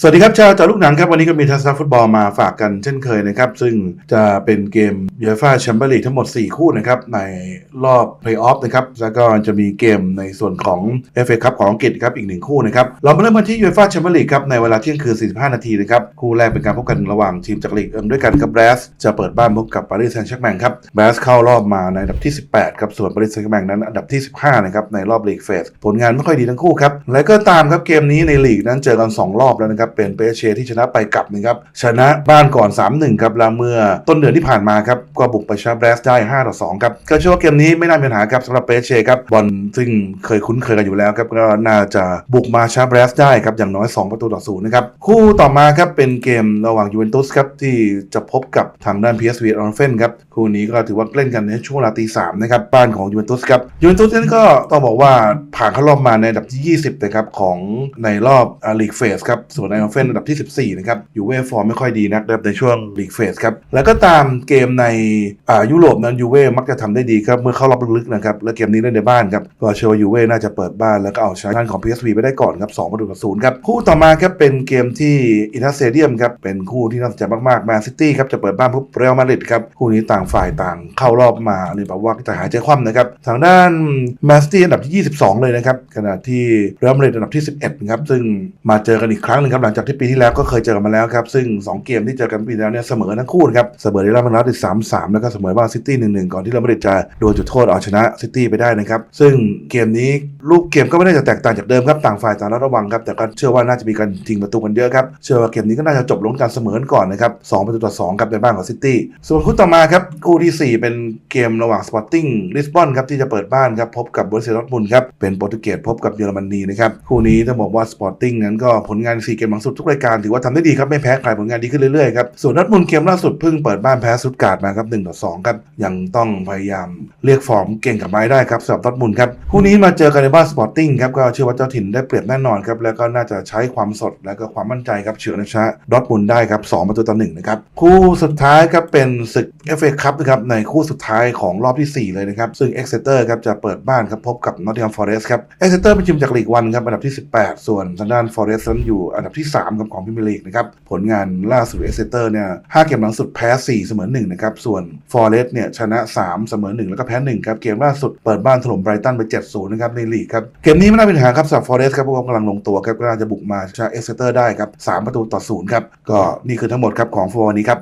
สวัสดีครับชาวจอลูกหนังครับวันนี้ก็มีทัศนฟุตบอลมาฝากกันเช่นเคยนะครับซึ่งจะเป็นเกมยูฟ่าแชมเปี้ยนลีกทั้งหมด 4 คู่นะครับในรอบเพลย์ออฟนะครับแล้วก็จะมีเกมในส่วนของ FA คัพของอังกฤษครับอีกหนึ่งคู่นะครับเรามาเริ่มกันที่ยูฟ่าแชมเปี้ยนลีกครับในเวลาเที่ยงคืน 45 นาทีนะครับคู่แรกเป็นการพบกันระหว่างทีมจากลีกเอิงด้วยกันครับแบรสจะเปิดบ้านพบกับปารีสแซงต์แชร์กแมงครับแบรสเข้ารอบมาในอันดับที่ 18ครับส่วนปารีสแซงต์แชร์กแมงนั้นอันดับที่ 15นะครับในรอบลีกเฟสผลงานไม่ค่อยดีทั้งคู่ครับและก็ตามครับเกมนี้ในลีกนั้นเจอกัน2รอบแล้วนะครับเป็นเปเชที่ชนะไปกลับนะครับชนะบ้านก่อน 3-1 ครับแล้วเมื่อต้นเดือนที่ผ่านมาครับก็บุกไปชนะแบรสได้ 5-2 ครับก็เชื่อว่าเกมนี้ไม่น่ามีปัญหาครับสำหรับเปเชครับบอลซึ่งเคยคุ้นเคยกันอยู่แล้วครับก็น่าจะบุกมาชนะแบรสได้ครับอย่างน้อย 2 ประตูต่อศูนย์นะครับคู่ต่อมาครับเป็นเกมระหว่างยูเวนตุสครับที่จะพบกับทางด้าน PSV ออนเฟนครับคู่นี้ก็ถือว่าเล่นกันในช่วงเวลาตีสามนะครับบ้านของยูเวนตุสครับยูเวนตุสนั้นก็ต้องบอกว่าผ่านเข้ารอบมาในอันดับที่ 20นะครับของในรอบลีกเฟสครับส่วนไอออนเฟนอันดับที่ 14 นะครับยูเว่ฟอร์มไม่ค่อยดีนักนะครับในช่วงลีกเฟสครับ แล้วก็ตามเกมในอ่ายุโรปนั้นยูเว่มักจะทำได้ดีครับเมื่อเข้ารอบลึกๆนะครับและเกมนี้เล่นในบ้านครับก็เชื่อว่ายูเว่น่าจะเปิดบ้านแล้วก็เอาชนะด้านของ PSV ไปได้ก่อนครับ2ประตูต่อศูนย์ครับคู่ต่อมาครับเป็นเกมที่อินทัสเซเดียมครับเป็นคู่ที่น่าสนใจมากๆแมนซิตี้ครับจะเปิดบ้านพบเรอัลมาดริดครับคู่นี้ต่างฝ่ายต่างเข้ารอบมาเลยแบบว่าจะหายใจคว่ำนะครับทางด้านแมนซิตี้อันดับที่ 22 เลยนะครับขณะที่เรอัลมาดริดอันดับที่ 11นะครับซึ่งมาเจอกันอีกครั้งนึงครับหลังจากที่ปีที่แล้วก็เคยเจอกันมาแล้วครับซึ่ง 2 เกมที่เจอกันปีที่แล้วเนี่ยเสมอทั้งคู่นะครับเสมอเรอัลมาดริด3-3แล้วก็เสมอบ้านซิตี้1-1ก่อนที่เรอัลมาดริดจะโดนจุดโทษเอาชนะซิตี้ไปได้นะครับซึ่งเกมนี้รูปเกมก็ไม่ได้จะแตกต่างจากเดิมครับต่างฝ่ายต่างระวังครับแต่ก็เชื่อว่าน่าจะมีการยิงประตูกันเยอะครับเชื่อว่าเกมนี้ก็น่าจะจบลงการเสมอก่อนนะครับ2ประตูต่อ2ครับในบ้านของซิตี้ส่วนคู่ต่อมาครับคู่ทีสี่ 4 เป็นเกมระหว่างสปอร์ติ้งลิสบอนครับที่จะเปิดบ้านครับพบกับบรูเซดอทมุนครับเป็นโปรตุเกสพบกับเยอรมนีนะครับคู่นี้ต้องบอกว่าสปอร์ติ้งนั้นก็ผลงาน4เกมหลังสุดทุกรายการถือว่าทำได้ดีครับไม่แพ้ใครผลงานดีขึ้นเรื่อยๆครับส่วนดอร์ทมุนเกมล่าสุดเพิ่งเปิดบ้านแพ้สุดการ์ดมาครับ1ต่อ2ครับยังต้องพยายามเรียกฟอร์มเก่งกับไม้ได้ครับสำหรับดอร์ทมุนครับคู่นี้มาเจอกันในบ้านสปอร์ติ้งครับก็เชื่อว่าเจ้าถิ่นได้เปรียบแน่นอนครับแล้วก็น่าจะใช้ความสดและก็ความมั่นใจครับเฉือนชนะดอทมุนได้ครับ2ประตูต่อ1นะครับคู่สุดท้ายครับเป็นศึก FA คัพนะครับในคู่สุดท้ายของรอบที่ 4 เลยนะครับ ซึ่ง Exeter ครับจะเปิดบ้านครับพบกับ Nottingham Forest ครับ Exeter เป็นทีมจากลีกวันครับอันดับที่ 18 ส่วนทางด้าน Forest นั้นอยู่อันดับที่ 3 ครับของพิมยร์ลีกนะครับ ผลงานล่าสุดเอเซเตอร์เนี่ยห้าเกมหลังสุดแพ้ 4 เสมอ1นะครับ ส่วนฟอร์เรสต์เนี่ยชนะ 3 เสมอ 1 แล้วก็แพ้ 1 ครับ เกมล่าสุดเปิดบ้านถล่มไบรตันไป 7-0 นะครับในลีกครับ เกมนี้ไม่น่าเป็นปัญหาครับสำหรับฟอร์เรสต์ครับพวกเขากำลังลงตัวครับก็น่าจะบุกมาชนะ Exeter ได้ครับ3ประตูต่อ0ครับก็นี่คือทั้งหมดครับของฟวันนี้ครับ